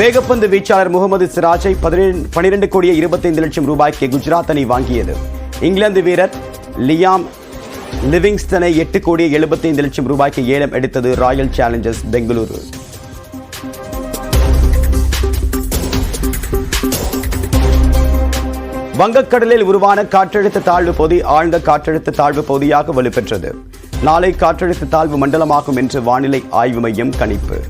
வேகப்பந்து வீச்சாளர் முகமது சிராஜை பனிரெண்டு கோடியே இருபத்தைந்து லட்சம் ரூபாய்க்கு குஜராத் அணி வாங்கியது. இங்கிலாந்து வீரர் லியாம் லிவிங்ஸ்டனை எட்டு கோடியே எழுபத்தைந்து லட்சம் ரூபாய்க்கு ஏலம் எடுத்தது ராயல் சேலஞ்சர்ஸ் பெங்களூரு. வங்கக்கடலில் உருவான காற்றழுத்த தாழ்வு பகுதி ஆழ்ந்த காற்றழுத்த தாழ்வு பகுதியாக வலுப்பெற்றது. நாளை காற்றழுத்த தாழ்வு மண்டலமாகும் என்று வானிலை ஆய்வு மையம் கணிப்பு.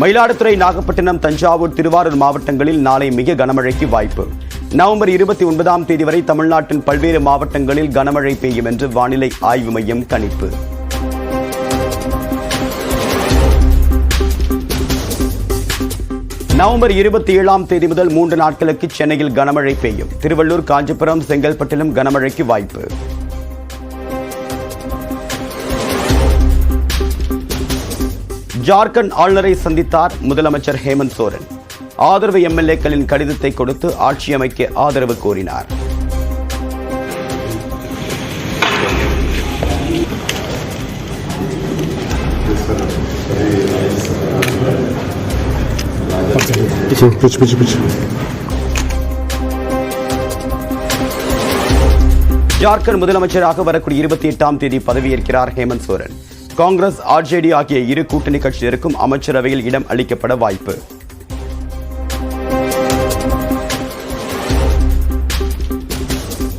மயிலாடுதுறை நாகப்பட்டினம் தஞ்சாவூர் திருவாரூர் மாவட்டங்களில் நாளை மிக கனமழைக்கு வாய்ப்பு. நவம்பர் இருபத்தி ஒன்பதாம் தேதி வரை தமிழ்நாட்டின் பல்வேறு மாவட்டங்களில் கனமழை பெய்யும் என்று வானிலை ஆய்வு மையம் கணிப்பு. நவம்பர் இருபத்தி ஏழாம் தேதி முதல் மூன்று நாட்களுக்கு சென்னையில் கனமழை பெய்யும். திருவள்ளூர் காஞ்சிபுரம் செங்கல்பட்டிலும் கனமழைக்கு வாய்ப்பு. ஜார்க்கண்ட் ஆளுநரை சந்தித்தார் முதலமைச்சர் ஹேமந்த் சோரன். ஆதரவு எம்எல்ஏக்களின் கடிதத்தை கொடுத்து ஆட்சி அமைக்க ஆதரவு கோரினார். ஜார்க்கண்ட் முதலமைச்சராக வரக்கூடிய இருபத்தி எட்டாம் தேதி பதவியேற்கிறார் ஹேமந்த் சோரன். காங்கிரஸ் ஆர்ஜேடி ஆகிய இரு கூட்டணி கட்சியினருக்கும் அமைச்சரவையில் இடம் அளிக்கப்பட வாய்ப்பு.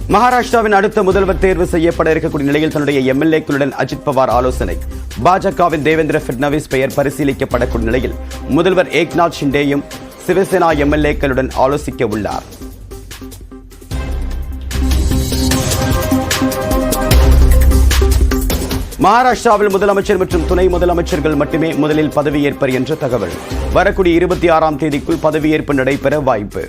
மகாராஷ்டிராவின் அடுத்த முதல்வர் தேர்வு செய்யப்பட இருக்கக்கூடிய நிலையில் தன்னுடைய எம்எல்ஏக்களுடன் அஜித் பவார் ஆலோசனை. பாஜகவின் தேவேந்திர பட்னாவிஸ் பெயர் பரிசீலிக்கப்படக்கூடிய நிலையில் முதல்வர் ஏக்நாத் ஷிண்டேயும் சிவசேனா எம்எல்ஏக்களுடன் ஆலோசிக்க உள்ளார். மகாராஷ்டிராவில் முதலமைச்சர் மற்றும் துணை முதலமைச்சர்கள் மட்டுமே முதலில் பதவியேற்பர் என்ற தகவல். வரக்கூடிய இருபத்தி ஆறாம் தேதிக்குள் பதவியேற்பு நடைபெற வாய்ப்பு.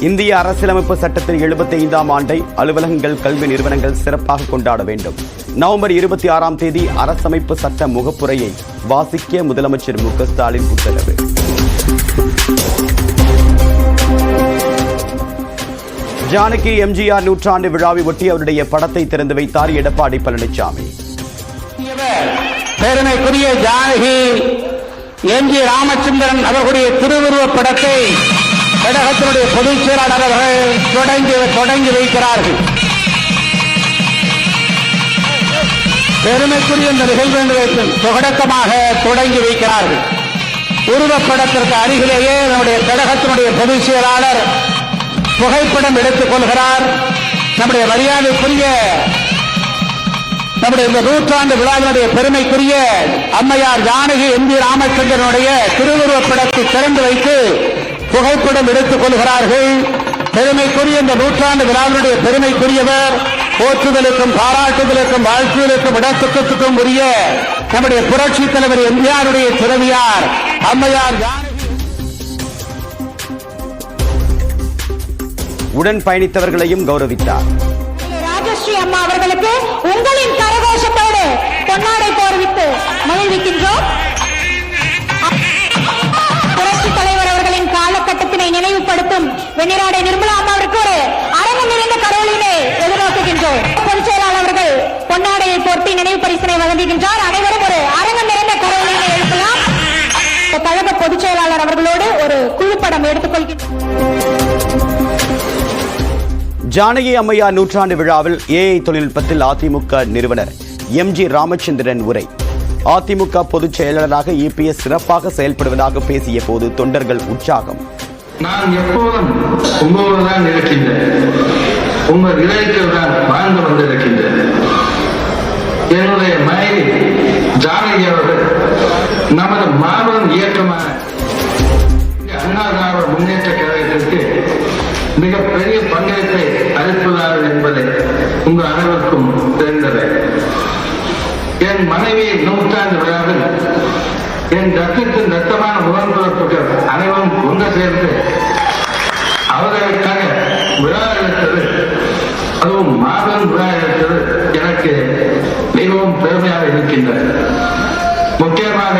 இந்திய அரசியலமைப்பு சட்டத்தின் எழுபத்தி ஐந்தாம் ஆண்டை அலுவலகங்கள் கல்வி நிறுவனங்கள் சிறப்பாக கொண்டாட வேண்டும். நவம்பர் இருபத்தி ஆறாம் தேதி அரசமைப்பு சட்ட முகப்புரையை வாசிக்க முதலமைச்சர் மு க ஸ்டாலின் உத்தரவு. ஜானகி எம்ஜிஆர் நூற்றாண்டு விழாவை ஒட்டி அவருடைய படத்தை திறந்து வைத்தார் எடப்பாடி பழனிசாமி. பெருமைக்குரிய ஜானகி எம் ஜி ராமச்சந்திரன் அவர்களுடைய திருவுருவப் படத்தை கழகத்தினுடைய பொதுச் செயலாளர் அவர்கள் தொடங்கி தொடங்கி வைக்கிறார்கள். பெருமைக்குரிய இந்த நிகழ்வு தொடக்கமாக தொடங்கி வைக்கிறார்கள். உருவப்படத்திற்கு அருகிலேயே நம்முடைய கழகத்தினுடைய பொதுச் செயலாளர் புகைப்படம் எடுத்துக் கொள்கிறார் நம்முடைய மரியாதைக்குரிய நம்முடைய இந்த நூற்றாண்டு விழாவினுடைய பெருமைக்குரிய அம்மையார் ஜானகி எம் ஜி ராமச்சந்திரனுடைய திருவுருவப் படத்தை திறந்து வைத்து புகைப்படம் எடுத்துக் கொள்கிறார்கள் பெருமைக்குரிய இந்த நூற்றாண்டு விழாவினுடைய பெருமைக்குரியவர் போற்றுதலுக்கும் பாராட்டுதலுக்கும் வாழ்த்துதலுக்கும் இடத்துக்கத்துக்கும் உரிய நம்முடைய புரட்சி தலைவர் எம்ஜிஆருடைய துறவியார் அம்மையார் ஜானகி உடன் பயணித்தவர்களையும் கௌரவித்தார். ராஜஸ்ரீ அம்மா அவர்களுக்கு உங்களின் கரகோஷத்தோடு பொன்னாடை போர்வித்து மகிழ்விக்கின்றோம். புரட்சி தலைவர் அவர்களின் காலகட்டத்தினை நினைவுபடுத்தும் வெண்ணிராடை நிர்மலா அம்மா அவருக்கு ஒரு அரங்கம் நிறைந்த கரோலினை எதிர்நோக்குகின்றோம். பொதுச் செயலாளர் அவர்கள் பொன்னாடையை போர்த்தி நினைவு பரிசனை வழங்குகின்றார். அனைவரும் ஒரு அரங்கம் நிறைந்த கரோலினை எழுப்பலாம். கழக பொதுச் செயலாளர் அவர்களோடு ஒரு குழுப்படம் எடுத்துக்கொள்கின்றோம். ஜானகி அம்மையா நூற்றாண்டு விழாவில் ஏஐ தொழில்நுட்பத்தில் அதிமுக நிறுவனர் எம் ஜி ராமச்சந்திரன் உரை. அதிமுக பொதுச் செயலாளராக இபிஎஸ் சிறப்பாக செயல்படுவதாக பேசிய போது தொண்டர்கள் உற்சாகம். நான் எப்போதும் உங்களோடு தான் இருக்கின்றேன். உங்கள் இதயத்தில் தான் வாழ்ந்து கொண்டிருக்கின்றேன். என்னுடைய மனைவி ஜானகி அவர்கள் நமது மாபெரும் இயக்கமான அண்ணா முன்னேற்ற கழகத்திற்கு மிகப்பெரிய பங்களிப்பை அளிப்பதார்கள் என்பதை உங்கள் அனைவருக்கும் தெரிந்தது என் மனைவி நூற்றாண்டு விழாவில் என் ரத்தத்தின் ரத்தமான உடன்பிறப்புகள் அனைவரும் ஒன்று சேர்ந்து அவர்களுக்காக விழா எடுத்தது. அதுவும் மாபெரும் விழா எடுத்தது எனக்கு மிகவும் பெருமையாக இருக்கின்றது. முக்கியமாக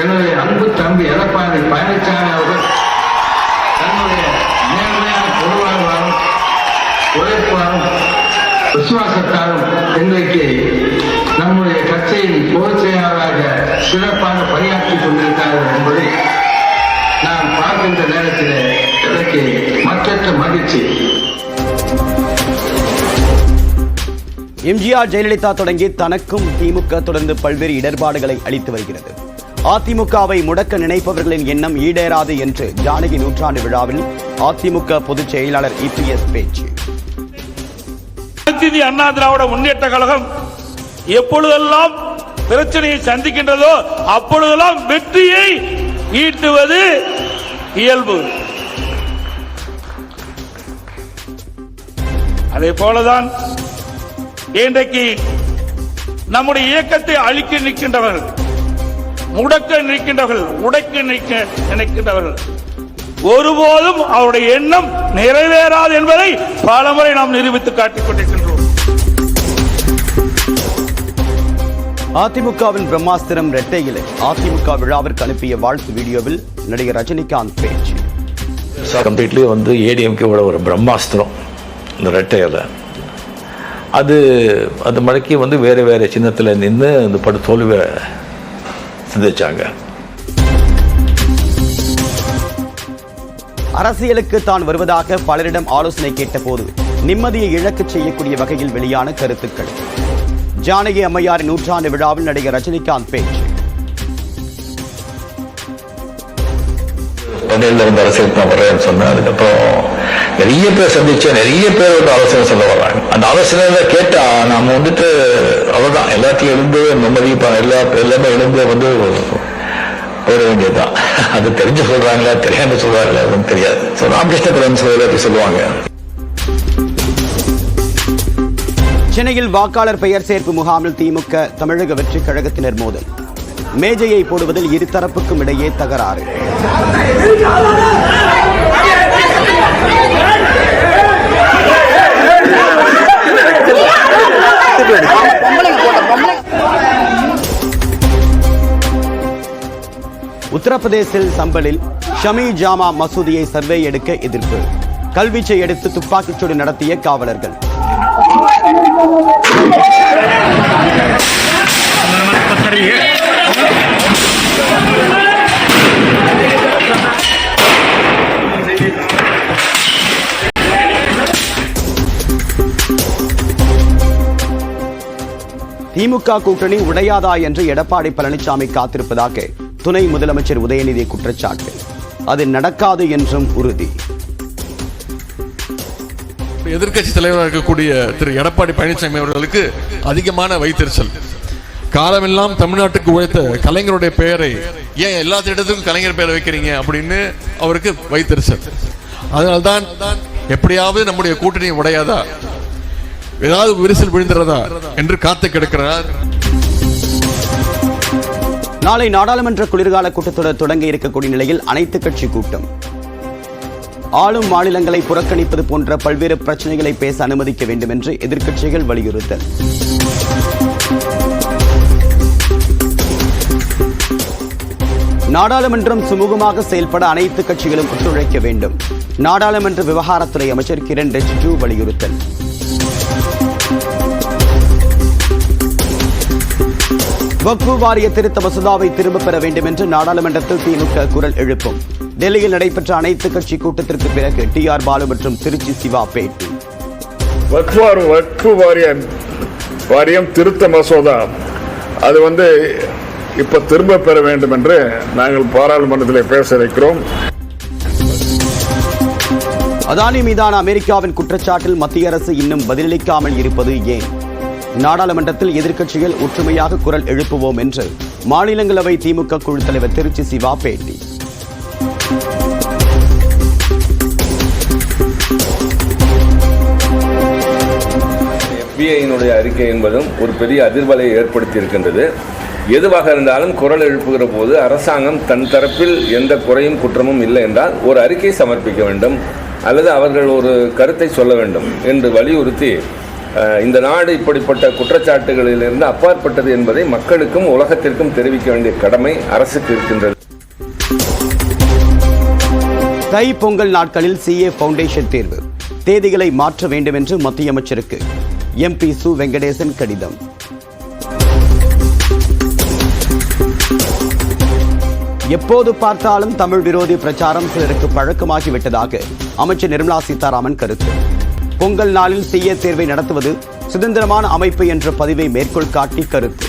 என்னுடைய அன்பு தம்பி எடப்பாடி பழனிசாமி அவர்கள் விசுவாசத்தாலும் இன்றைக்கு நம்முடைய கட்சியின் பொதுச் செயலாளராக சிறப்பாக பணியாற்றிக் கொண்டிருக்கிறார்கள் என்பதை நான் பார்க்கின்ற நேரத்தில் எனக்கு மற்றற்ற மகிழ்ச்சி. எம்ஜிஆர் ஜெயலலிதா தொடங்கி தனக்கும் திமுக தொடர்ந்து பல்வேறு இடர்பாடுகளை அளித்து வருகிறது. அதிமுகவை முடக்க நினைப்பவர்களின் எண்ணம் ஈடேறாது என்று ஜானகி நூற்றாண்டு விழாவில் அதிமுக பொதுச் செயலாளர் இபிஎஸ் பேச்சு. அனைத்து அண்ணா திராவிட முன்னேற்ற கழகம் எப்பொழுதெல்லாம் பிரச்சனையை சந்திக்கின்றதோ அப்பொழுதெல்லாம் வெற்றியை ஈட்டுவது இயல்பு. அதே போலதான் இன்றைக்கு நம்முடைய இயக்கத்தை அழிக்க நிற்கின்றவர்கள் முடக்க நிற்கின்றவர்கள் உடைக்க நிற்க நினைக்கின்றவர்கள் ஒருபோதும் அவருடைய எண்ணம் நிறைவேறாது என்பதை பலமுறை நாம் நிரூபித்து காட்டிக் கொண்டிருக்கின்றோம் அதிமுகவின் பிரம்மாஸ்திரம் இரட்டை இலை அதிமுக விழாவிற்கு அனுப்பிய வாழ்த்து வீடியோவில் நடிகர் ரஜினிகாந்த் பேச்சு. கம்ப்ளீட்லி வந்து ஏடிஎம்கேவோட ஒரு பிரம்மாஸ்திரம் இந்த ரெட்டை இலை. அது அது மடக்கி வந்து வேறு வேறு சின்னத்தில் நின்று இந்த படு தோல்வியை சிந்திச்சாங்க. அரசியலுக்கு தான் வருவதாக பலரிடம் ஆலோசனை கேட்டபோது நிம்மதியை இழக்கச் செய்யக்கூடிய வகையில் வெளியான கருத்துக்கள். ஜானகி அம்மையாரின் நூற்றாண்டு விழாவில் நடிகர் ரஜினிகாந்த் பேச்சு. பதினேழுல வந்து அரசியலுக்கு நான் வர்றேன்னு சொன்னேன். அதுக்கப்புறம் நிறைய பேர் சந்திச்சேன் நிறைய பேர் வந்து ஆலோசனை சொல்ல வர்றாங்க. அந்த ஆலோசனை கேட்டா நாம வந்துட்டு அவ்வளவுதான். எல்லாத்தையும் எழுந்து நிம்மதி எல்லா எல்லாமே எழுந்து வந்து போயிட வேண்டியதுதான் அது தெரிஞ்சு சொல்றாங்களா தெரியாம சொல்றாங்களா அதுவும் தெரியாது ஸோ ராமகிருஷ்ண சொல்லி சொல்லுவாங்க சென்னையில் வாக்காளர் பெயர் சேர்ப்பு முகாமில் திமுக தமிழக வெற்றிக் கழகத்தினர் மோதல் மேஜையை போடுவதில் இருதரப்புக்கும் இடையே தகராறு உத்தரப்பிரதேசில் சம்பலில் ஷமி ஜாமா மசூதியை சர்வே எடுக்க எதிர்ப்பு. கல்வீச்சை எடுத்து துப்பாக்கிச்சூடு நடத்திய காவலர்கள். திமுக கூட்டணி உடையாதா என்று எடப்பாடி பழனிசாமி காத்திருப்பதாக துணை முதலமைச்சர் உதயநிதி குற்றச்சாட்டு. அது நடக்காது என்றும் உறுதி. எதிர்க்கட்சி தலைவராக இருக்கக்கூடிய திரு எடப்பாடி பழனிசாமி அவர்களுக்கு அதிகமான வைத்தறிச்சல். காலமெல்லாம் தமிழ்நாட்டுக்கு உழைத்த கலைஞருடைய பெயரை ஏன் எல்லா திட்டத்துக்கும் கலைஞர் பெயரை வைக்கிறீங்க அப்படின்னு அவருக்கு வைத்தறிச்சல். அதனால்தான் எப்படியாவது நம்முடைய கூட்டணி உடையாதா? ஏதாவது விரிசல் விழுந்துறதா? என்று காத்து கிடக்கிறார் நாளை நாடாளுமன்ற குளிர்கால கூட்டத்தொடர் தொடங்க இருக்கக்கூடிய நிலையில் அனைத்து கட்சி கூட்டம். ஆளும் மாநிலங்களை புறக்கணிப்பது போன்ற பல்வேறு பிரச்சனைகளை பேச அனுமதிக்க வேண்டும் என்று எதிர்க்கட்சிகள் வலியுறுத்தல். நாடாளுமன்றம் சுமூகமாக செயல்பட அனைத்து கட்சிகளும் ஒத்துழைக்க வேண்டும். நாடாளுமன்ற விவகாரத்துறை அமைச்சர் கிரண் ரிஜிஜு வலியுறுத்தல். வக்ஃபு வாரிய திருத்த மசோதாவை திரும்பப் பெற வேண்டும் என்று நாடாளுமன்றத்தில் திமுக குரல் எழுப்பும். டெல்லியில் நடைபெற்ற அனைத்து கட்சி கூட்டத்திற்கு பிறகு டி ஆர் பாலு மற்றும் திருச்சி சிவா பேட்டி. வக்ஃபு வாரியம் வாரியம் திருத்த மசோதா அது வந்து இப்ப திரும்ப பெற வேண்டும் என்று நாங்கள் பாராளுமன்றத்தில் பேச இருக்கிறோம். அதானி மீதான அமெரிக்காவின் குற்றச்சாட்டில் மத்திய அரசு இன்னும் பதிலளிக்காமல் இருப்பது ஏன்? நாடாளுமன்றத்தில் எதிர்க்கட்சிகள் ஒற்றுமையாக குரல் எழுப்புவோம் என்று மாநிலங்களவை திமுக குழு தலைவர் திருச்சி சிவா பேட்டி. எஃபிஐயினுடைய அறிக்கை என்பதும் ஒரு பெரிய அதிர்வலையை ஏற்படுத்தி இருக்கின்றது எதுவாக இருந்தாலும் குரல் எழுப்புகிற போது அரசாங்கம் தன் தரப்பில் எந்த குறையும் குற்றமும் இல்லை என்றால் ஒரு அறிக்கை சமர்ப்பிக்க வேண்டும். அல்லது அவர்கள் ஒரு கருத்தை சொல்ல வேண்டும் என்று வலியுறுத்தி இந்த நாடு இப்படிப்பட்ட குற்றச்சாட்டுகளிலிருந்து அப்பாற்பட்டது என்பதை மக்களுக்கும் உலகத்திற்கும் தெரிவிக்க வேண்டிய கடமை அரசுக்கு இருக்கின்றது. தை பொங்கல் நாட்களில் சிஏ பவுண்டேஷன் தேர்வு. தேதிகளை மாற்ற வேண்டும் என்று மத்திய அமைச்சருக்கு எம்பி சு வெங்கடேசன் கடிதம். எப்போது பார்த்தாலும் தமிழ் விரோதி பிரச்சாரம் சிலருக்கு பழக்கமாகிவிட்டதாக அமைச்சர் நிர்மலா சீதாராமன் கருத்து. பொங்கல் நாளில் சிஏ தேர்வை நடத்துவது சுதந்திரமான அமைப்பு என்ற பதிவை மேற்கோள் காட்டி கருத்து.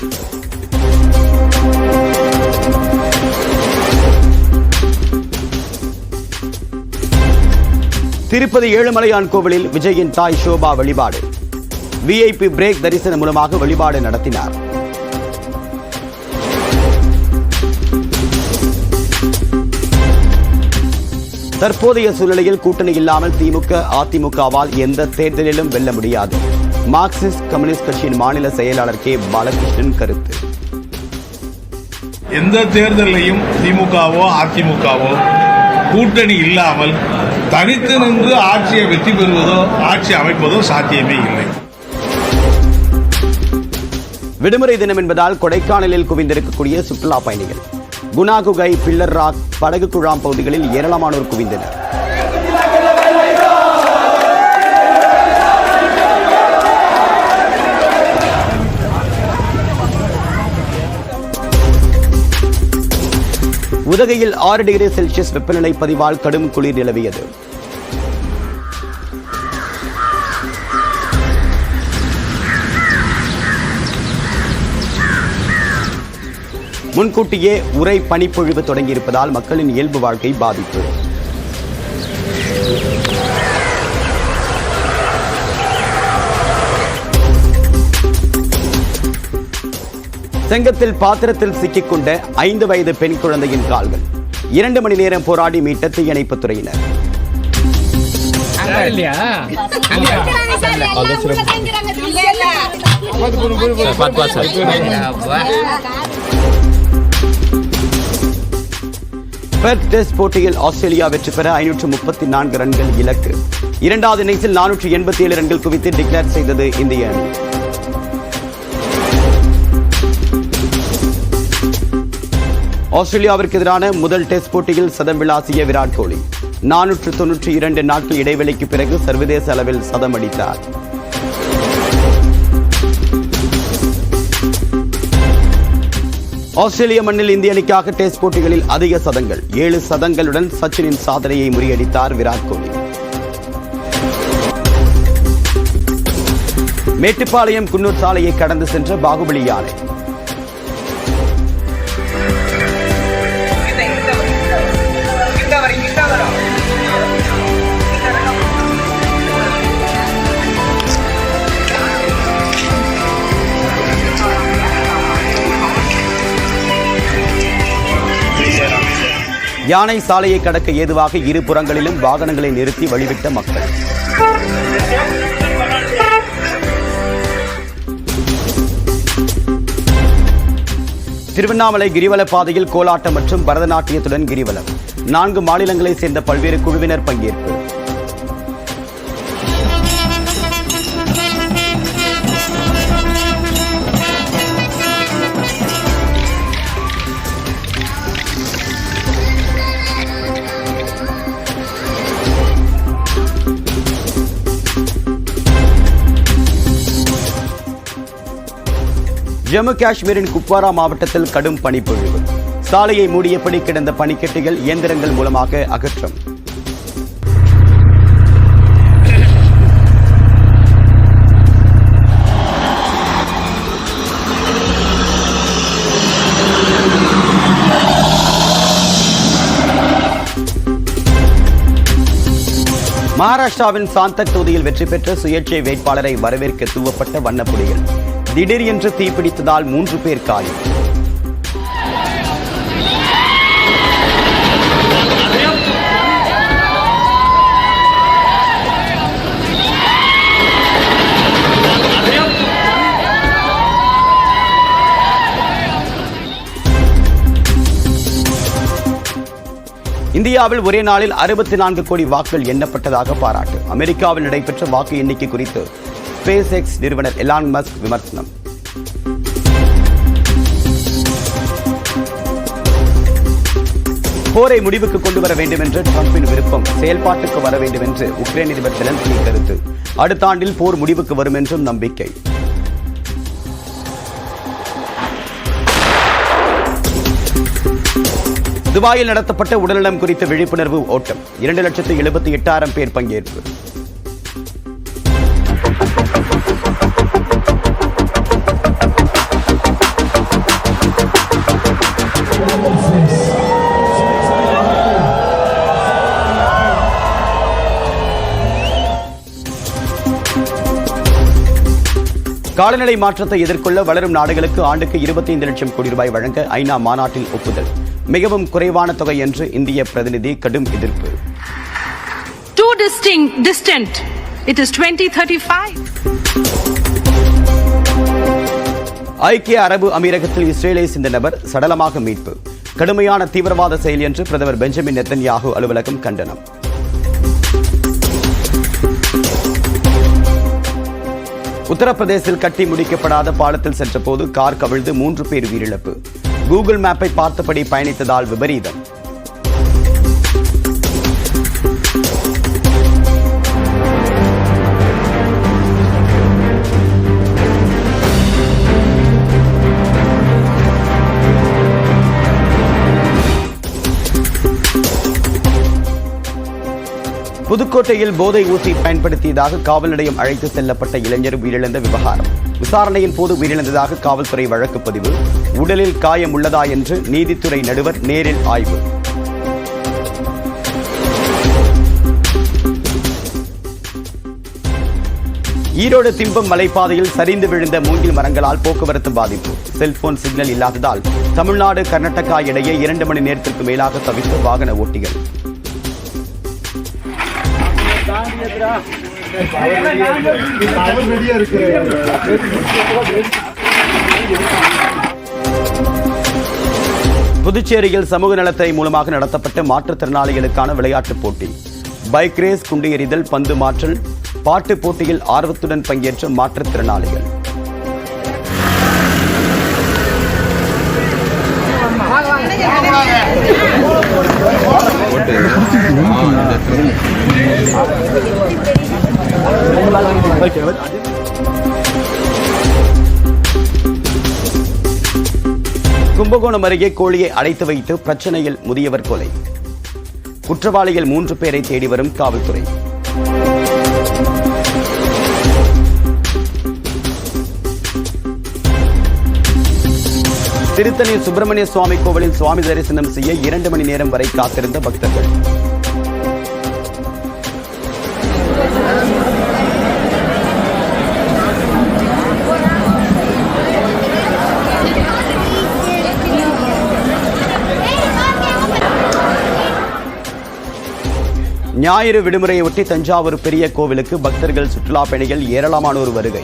திருப்பதி ஏழுமலையான் கோவிலில் விஜயின் தாய் ஷோபா வழிபாடு. விஐபி பிரேக் தரிசனம் மூலமாக வழிபாடு நடத்தினார். தற்போதைய சூழ்நிலையில் கூட்டணி இல்லாமல் திமுக அதிமுகவால் எந்த தேர்தலிலும் வெல்ல முடியாது. மார்க்சிஸ்ட் கம்யூனிஸ்ட் கட்சியின் மாநில செயலாளர் கே. பாலகிருஷ்ணன் கருத்து. எந்த தேர்தலையும் திமுகவோ அதிமுகவோ கூட்டணி இல்லாமல் தனித்து நின்று ஆட்சியை வெற்றி பெறுவதோ ஆட்சி அமைப்பதோ சாத்தியமே இல்லை. விடுமுறை தினம் என்பதால் கொடைக்கானலில் குவிந்திருக்கக்கூடிய சுற்றுலா பயணிகள். குணாகுகை பில்லர் ராக் படகு குழாம் பகுதிகளில் ஏராளமானோர் குவிந்தனர். உதகையில் ஆறு டிகிரி செல்சியஸ் வெப்பநிலை பதிவால் கடும் குளிர் நிலவியது. முன்கூட்டியே உரை பனிப்பொழிவு தொடங்கியிருப்பதால் மக்களின் இயல்பு வாழ்க்கை பாதிப்பு. செங்கத்தில் பாத்திரத்தில் சிக்கிக்கொண்ட ஐந்து வயது பெண் குழந்தையின் கால்கள். இரண்டு மணி நேரம் போராடி மீட்ட தீயணைப்புத் துறையினர். பெர்த் டெஸ்ட் போட்டியில் ஆஸ்திரேலியா வெற்றி பெற ஐநூற்று முப்பத்தி நான்கு ரன்கள் இலக்கு. இரண்டாவது இன்னிங்ஸில் நானூற்று எண்பத்தி ஏழு ரன்கள் குவித்து டிக்ளேர் செய்தது இந்திய அணி ஆஸ்திரேலியாவிற்கு எதிரான முதல் டெஸ்ட் போட்டியில் சதம் விளாசிய விராட் கோலி. நானூற்று தொன்னூற்றி இரண்டு நாட்கள் இடைவெளிக்கு பிறகு சர்வதேச அளவில் சதம் அடித்தார். ஆஸ்திரேலிய மண்ணில் இந்திய அணிக்காக டெஸ்ட் போட்டிகளில் அதிக சதங்கள். ஏழு சதங்களுடன் சச்சினின் சாதனையை முறியடித்தார் விராட் கோலி. மேட்டுப்பாளையம் குன்னூர் சாலையை கடந்து சென்ற பாகுபலி யானை. யானை சாலையை கடக்க ஏதுவாக இரு புறங்களிலும் வாகனங்களை நிறுத்தி வழிவிட்ட மக்கள். திருவண்ணாமலை கிரிவல பாதையில் கோலாட்டம் மற்றும் பரதநாட்டியத்துடன் கிரிவலம். நான்கு மாநிலங்களைச் சேர்ந்த பல்வேறு குழுவினர் பங்கேற்பு. ஜம்மு காஷ்மீரின் குப்வாரா மாவட்டத்தில் கடும் பனிப்பொழிவு. சாலையை மூடியபடி கிடந்த பனிக்கட்டிகள் இயந்திரங்கள் மூலமாக அகற்றம். மகாராஷ்டிராவின் சாந்தக் தொகுதியில் வெற்றி பெற்ற சுயேட்சை வேட்பாளரை வரவேற்க தூவப்பட்ட வண்ணப்புலிகள். திடீர் என்று தீப்பிடித்ததால் மூன்று பேர் காலி. இந்தியாவில் ஒரே நாளில் அறுபத்தி நான்கு கோடி வாக்குகள் எண்ணப்பட்டதாக பாராட்டு. அமெரிக்காவில் நடைபெற்ற வாக்கு எண்ணிக்கை குறித்து ஸ்பேஸ் எக்ஸ் நிறுவனர் எலான் மஸ்க் விமர்சனம். போரை முடிவுக்கு கொண்டு வர வேண்டும் என்று டிரம்பின் விருப்பம் செயல்பாட்டுக்கு வர வேண்டும் என்று உக்ரைன் அதிபர் செலன்ஸ்கி கருத்து. அடுத்த ஆண்டில் போர் முடிவுக்கு வரும் என்றும் நம்பிக்கை. துபாயில் நடத்தப்பட்ட உடல்நலம் குறித்த விழிப்புணர்வு ஓட்டம். இரண்டு லட்சத்து எழுபத்தி எட்டாயிரம் பேர் பங்கேற்பு. காலநிலை மாற்றத்தை எதிர்கொள்ள வளரும் நாடுகளுக்கு ஆண்டுக்கு 25 லட்சம் கோடி ரூபாய் வழங்க ஐநா மாநாட்டில் ஒப்புதல் மிகவும் குறைவான தொகை என்று இந்திய பிரதிநிதி கடும் எதிர்ப்பு too distinct, distant. It is 2035. ஐக்கிய அரபு அமீரகத்தில் இஸ்ரேலை சேர்ந்த நபர் சடலமாக மீட்பு கடுமையான தீவிரவாத செயல் என்று பிரதமர் பெஞ்சமின் நெத்தன்யாகு அலுவலகம் கண்டனம் உத்தரப்பிரதேசில் கட்டி முடிக்கப்படாத பாலத்தில் சென்றபோது கார் கவிழ்ந்து மூன்று பேர் உயிரிழப்பு. கூகுள் மேப்பை பார்த்தபடி பயணித்ததால் விபரீதம். புதுக்கோட்டையில் போதை ஊசி பயன்படுத்தியதாக காவல் நிலையம் அழைத்து செல்லப்பட்ட இளைஞர் உயிரிழந்த விவகாரம். விசாரணையின் போது உயிரிழந்ததாக காவல்துறை வழக்கு பதிவு. உடலில் காயம் உள்ளதா என்று நீதித்துறை நடுவர் நேரில் ஆய்வு. ஈரோடு திம்பம் மலைப்பாதையில் சரிந்து விழுந்த மூங்கில் மரங்களால் போக்குவரத்து பாதிப்பு. செல்போன் சிக்னல் இல்லாததால் தமிழ்நாடு கர்நாடகா இடையே இரண்டு மணி நேரத்திற்கு மேலாக தவித்த வாகன ஓட்டிகள். புதுச்சேரியில் சமூக நலத்துறை மூலமாக நடத்தப்பட்ட மாற்றுத்திறனாளிகளுக்கான விளையாட்டுப் போட்டி. பைக் ரேஸ் குண்டு எறிதல் பந்து மாற்றல் பாட்டு போட்டியில் ஆர்வத்துடன் பங்கேற்ற மாற்றுத்திறனாளிகள். கும்பகோணம் அருகே கோழியை அடைத்து வைத்து பிரச்சனையில் முதியவர் கொலை. குற்றவாளிகள் மூன்று பேரை தேடி வரும் காவல்துறை. திருத்தணி சுப்பிரமணிய சுவாமி கோவிலில் சுவாமி தரிசனம் செய்ய இரண்டு மணி நேரம் வரை காத்திருந்த பக்தர்கள். ஞாயிறு விடுமுறையை ஒட்டி தஞ்சாவூர் பெரிய கோவிலுக்கு பக்தர்கள் சுற்றுலா பயணிகள் ஏராளமானோர் வருகை.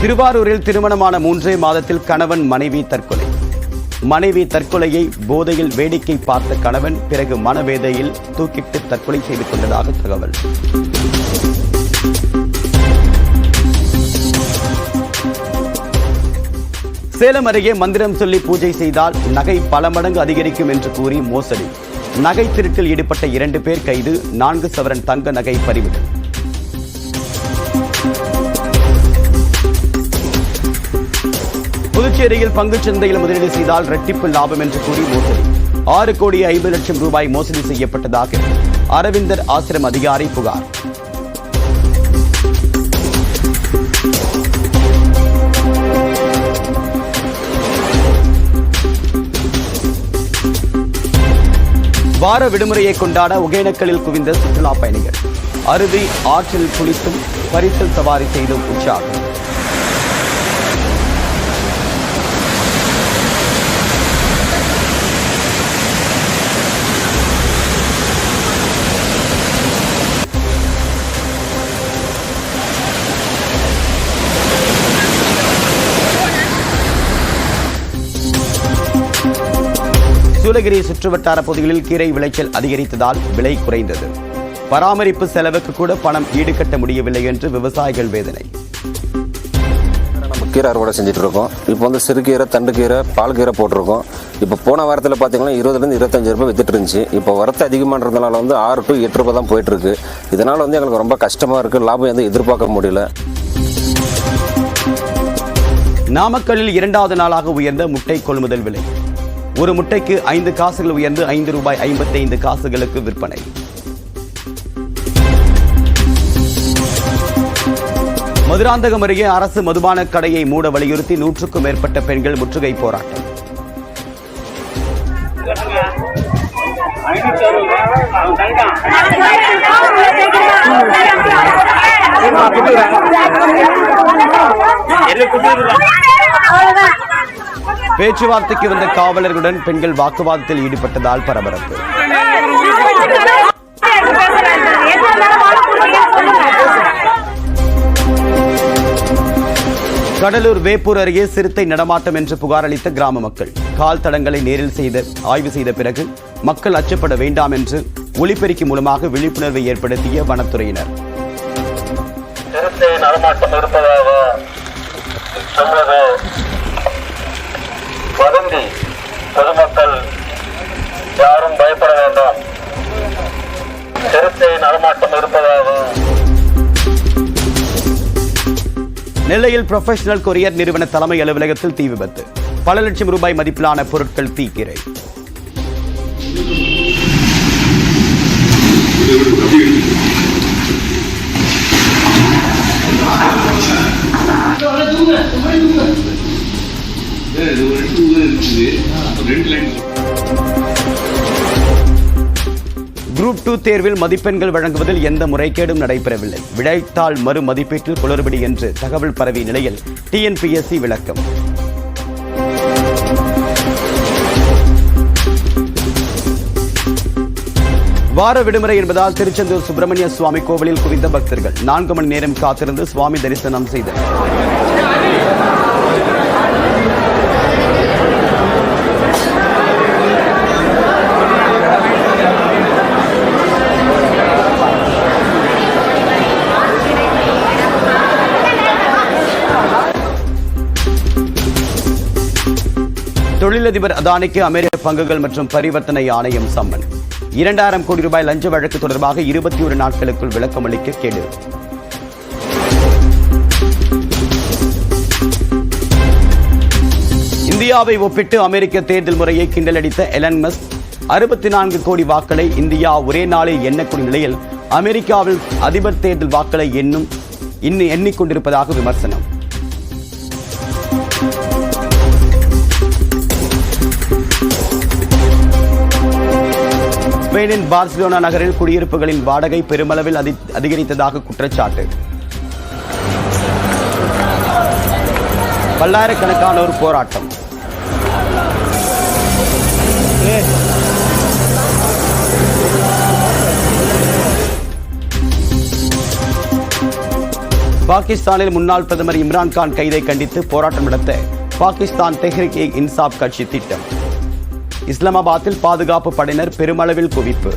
திருவாரூரில் திருமணமான மூன்றே மாதத்தில் கணவன் மனைவி தற்கொலை. மனைவி தற்கொலையை போதையில் வேடிக்கை பார்த்த கணவன் பிறகு மனவேதையில் தூக்கிட்டு தற்கொலை செய்து கொண்டதாக தகவல். சேலம் அருகே மந்திரம் சொல்லி பூஜை செய்தால் நகை பல மடங்கு அதிகரிக்கும் என்று கூறி மோசடி. நகை திருட்டில் ஈடுபட்ட இரண்டு பேர் கைது நான்கு சவரன் தங்க நகை பறிமுதல். புதுச்சேரியில் பங்குச் சந்தையில் முதலீடு செய்தால் ரெட்டிப்பு லாபம் என்று கூறி மோசடி. ஆறு கோடி ஐம்பது லட்சம் ரூபாய் மோசடி செய்யப்பட்டதாக அரவிந்தர் ஆசிரம் அதிகாரி புகார். வார விடுமுறையை கொண்டாட ஒகேனக்கலில் குவிந்த சுற்றுலா பயணிகள். அருவி ஆற்றில் குளித்தும் பரிசல் சவாரி செய்தும் உற்சாகம். சூளகிரி சுற்றுவட்டார பகுதிகளில் கீரை விளைச்சல் அதிகரித்ததால் விலை குறைந்தது. பராமரிப்பு செலவுக்கு கூட பணம் ஈடுகட்ட முடியவில்லை என்று விவசாயிகள் வேதனை. கீரை அறுவடை செஞ்சுட்டு இருக்கோம் இப்போ வந்து சிறுகீரை தண்டுக்கீரை பால் கீரை போட்டிருக்கோம். இப்போ போன வாரத்தில் பார்த்தீங்கன்னா இருபதுலேருந்து இருபத்தஞ்சு ரூபாய் வித்துட்டு இருந்துச்சு இப்போ வரத்து அதிகமானதுனால வந்து ஆறு டு எட்டு ரூபாய் தான் போயிட்டு இருக்கு இதனால வந்து எங்களுக்கு ரொம்ப கஷ்டமா இருக்கு. லாபம் வந்து எதிர்பார்க்க முடியல. நாமக்கல்லில் இரண்டாவது நாளாக உயர்ந்த முட்டை கொள்முதல் விலை. ஒரு முட்டைக்கு ஐந்து காசுகள் உயர்ந்து ஐந்து ரூபாய் ஐம்பத்தைந்து காசுகளுக்கு விற்பனை. மதுராந்தகம் அருகே அரசு மதுபான கடையை மூட வலியுறுத்தி நூற்றுக்கும் மேற்பட்ட பெண்கள் முற்றுகை போராட்டம். பேச்சுவார்த்தைக்கு வந்த காவலர்களுடன் பெண்கள் வாக்குவாதத்தில் ஈடுபட்டதால் பரபரப்பு. கடலூர் வேப்பூர் அருகே சிறுத்தை நடமாட்டம் என்று புகார் அளித்த கிராம மக்கள். கால் தடங்களை நேரில் செய்த ஆய்வு செய்த பிறகு மக்கள் அச்சப்பட வேண்டாம் என்று ஒளிப்பெருக்கி மூலமாக விழிப்புணர்வை ஏற்படுத்திய வனத்துறையினர். சிறுத்தை நடமாட்டம் இருப்பதாக வதந்தி. பொதுமக்கள் யாரும் பயப்பட வேண்டாம். சிறுத்தை நடமாட்டம் இருப்பதாக நெல்லையில் ப்ரொஃபஷனல் கொரியர் நிறுவன தலைமை அலுவலகத்தில் தீ விபத்து. பல லட்சம் ரூபாய் மதிப்பிலான பொருட்கள் தீக்கிரை. குரூப் டூ தேர்வில் மதிப்பெண்கள் வழங்குவதில் எந்த முறைகேடும் நடைபெறவில்லை. விடைத்தாள் மறு மதிப்பீட்டில் குளறுபடி என்று தகவல் பரவிய நிலையில் டிஎன்பிஎஸ்சி விளக்கம். வார விடுமுறை என்பதால் திருச்செந்தூர் சுப்பிரமணிய சுவாமி கோவிலில் குவிந்த பக்தர்கள். நான்கு மணி நேரம் காத்திருந்து சுவாமி தரிசனம் செய்தனர். தொழிலதிபர் அதானிக்கு அமெரிக்க பங்குகள் மற்றும் பரிவர்த்தனை ஆணையம் சம்மன். இரண்டாயிரம் கோடி ரூபாய் லஞ்ச வழக்கு தொடர்பாக இருபத்தி ஒரு நாட்களுக்குள் விளக்கமளிக்க கேடு. இந்தியாவை ஒப்பிட்டு அமெரிக்க தேர்தல் முறையை கிண்டலடித்த எலன் மஸ்க். அறுபத்தி நான்கு கோடி வாக்களை இந்தியா ஒரே நாளில் எண்ணக்கூடிய நிலையில் அமெரிக்காவில் அதிபர் தேர்தல் வாக்களை எண்ணும் இன்னும் எண்ணிக்கொண்டிருப்பதாக விமர்சனம். ஸ்பெயினின் பார்சிலோனா நகரில் குடியிருப்புகளின் வாடகை பெருமளவில் அதிகரித்ததாக குற்றச்சாட்டு. பல்லாயிரக்கணக்கானோர் போராட்டம். பாகிஸ்தானில் முன்னாள் பிரதமர் இம்ரான்கான் கைதை கண்டித்து போராட்டம் நடத்த பாகிஸ்தான் தெஹ்ரிக் இன்சாப் கட்சி திட்டம். இஸ்லாமாபாத்தில் பாதுகாப்பு படையினர் பெருமளவில் குவிப்பு.